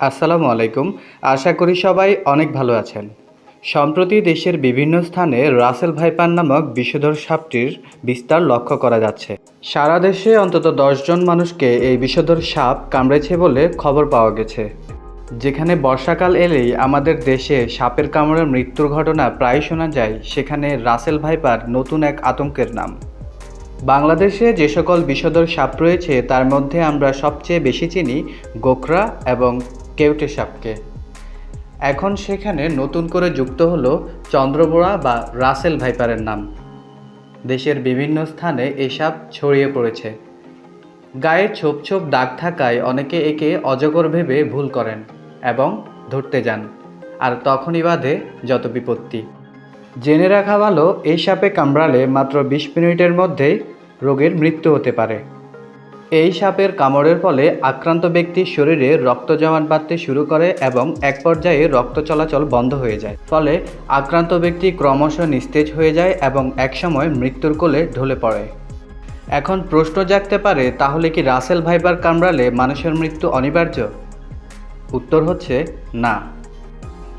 আসসালামু আলাইকুম। আশা করি সবাই অনেক ভালো আছেন। সম্প্রতি দেশের বিভিন্ন স্থানে রাসেল ভাইপার নামক বিষধর সাপটির বিস্তার লক্ষ্য করা যাচ্ছে। সারা দেশে অন্তত দশজন মানুষকে এই বিষধর সাপ কামড়েছে বলে খবর পাওয়া গেছে। যেখানে বর্ষাকাল এলেই আমাদের দেশে সাপের কামড়ে মৃত্যুর ঘটনা প্রায় শোনা যায়, সেখানে রাসেল ভাইপার নতুন এক আতঙ্কের নাম। বাংলাদেশে যে সকল বিষধর সাপ রয়েছে, তার মধ্যে আমরা সবচেয়ে বেশি চিনি গোখরা এবং কেউটে সাপকে। এখন সেখানে নতুন করে যুক্ত হলো চন্দ্রবোড়া বা রাসেল ভাইপারের নাম। দেশের বিভিন্ন স্থানে এই সাপ ছড়িয়ে পড়েছে। গায়ে ছোপ ছোপ দাগ থাকায় অনেকে একে অজগর ভেবে ভুল করেন এবং ধরতে যান, আর তখনই বাধে যত বিপত্তি। জেনে রাখা ভালো এই সাপে কামড়ালে মাত্র বিশ মিনিটের মধ্যেই রোগের মৃত্যু হতে পারে। এই সাপের কামড়ের ফলে আক্রান্ত ব্যক্তির শরীরে রক্ত জমাট বাঁধতে শুরু করে এবং এক পর্যায়ে রক্ত চলাচল বন্ধ হয়ে যায়। ফলে আক্রান্ত ব্যক্তি ক্রমশ নিস্তেজ হয়ে যায় এবং একসময় মৃত্যুর কোলে ঢলে পড়ে। এখন প্রশ্ন জাগতে পারে, তাহলে কি রাসেল ভাইবার কামড়ালে মানুষের মৃত্যু অনিবার্য? উত্তর হচ্ছে, না।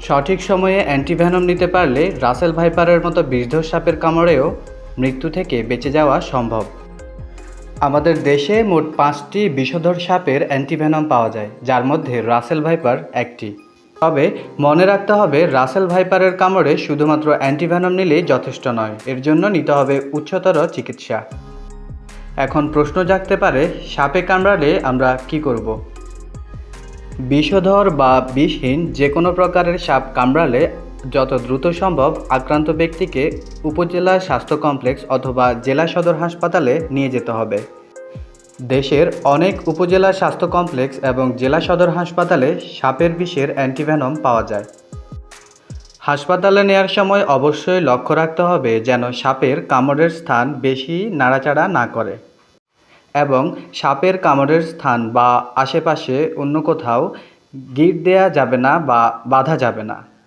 সঠিক সময়ে অ্যান্টিভ্যানম নিতে পারলে রাসেল ভাইপারের মতো বিষধর সাপের কামড়েও মৃত্যু থেকে বেঁচে যাওয়া সম্ভব। আমাদের দেশে মোট পাঁচটি বিষধর সাপের অ্যান্টিভেনম পাওয়া যায়, যার মধ্যে রাসেল ভাইপার একটি। তবে মনে রাখতে হবে, রাসেল ভাইপারের কামড়ে শুধুমাত্র অ্যান্টিভেনম নিলেই যথেষ্ট নয়, এর জন্য নিতে হবে উচ্চতর চিকিৎসা। এখন প্রশ্ন জাগতে পারে, সাপে কামড়ালে আমরা কি করব? বিষধর বা বিষহীন যে কোনো প্রকারের সাপ কামড়ালে যত দ্রুত সম্ভব আক্রান্ত ব্যক্তিকে উপজেলা স্বাস্থ্য কমপ্লেক্স অথবা জেলা সদর হাসপাতালে নিয়ে যেতে হবে। দেশের অনেক উপজেলা স্বাস্থ্য কমপ্লেক্স এবং জেলা সদর হাসপাতালে সাপের বিষের অ্যান্টিভেনম পাওয়া যায়। হাসপাতালে নেওয়ার সময় অবশ্যই লক্ষ্য রাখতে হবে যেন সাপের কামড়ের স্থান বেশি নাড়াচাড়া না করে এবং সাপের কামড়ের স্থান বা আশেপাশে অন্য কোথাও গিট দেয়া যাবে না বা বাঁধা যাবে না।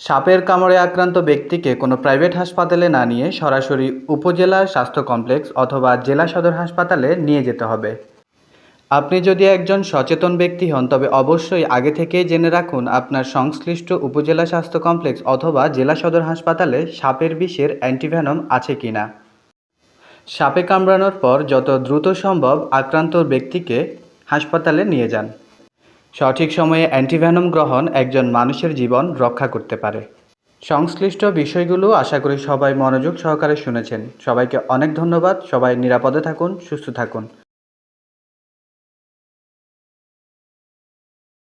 সাপের কামড়ে আক্রান্ত ব্যক্তিকে কোনো প্রাইভেট হাসপাতালে না নিয়ে সরাসরি উপজেলা স্বাস্থ্য কমপ্লেক্স অথবা জেলা সদর হাসপাতালে নিয়ে যেতে হবে। আপনি যদি একজন সচেতন ব্যক্তি হন, তবে অবশ্যই আগে থেকেই জেনে রাখুন আপনার সংশ্লিষ্ট উপজেলা স্বাস্থ্য কমপ্লেক্স অথবা জেলা সদর হাসপাতালে সাপের বিষের অ্যান্টিভ্যানম আছে কিনা। সাপে কামড়ানোর পর যত দ্রুত সম্ভব আক্রান্ত ব্যক্তিকে হাসপাতালে নিয়ে যান। সঠিক সময়ে অ্যান্টিভ্যানম গ্রহণ একজন মানুষের জীবন রক্ষা করতে পারে। সংশ্লিষ্ট বিষয়গুলো আশা করি সবাই মনোযোগ সহকারে শুনেছেন। সবাইকে অনেক ধন্যবাদ। সবাই নিরাপদে থাকুন, সুস্থ থাকুন।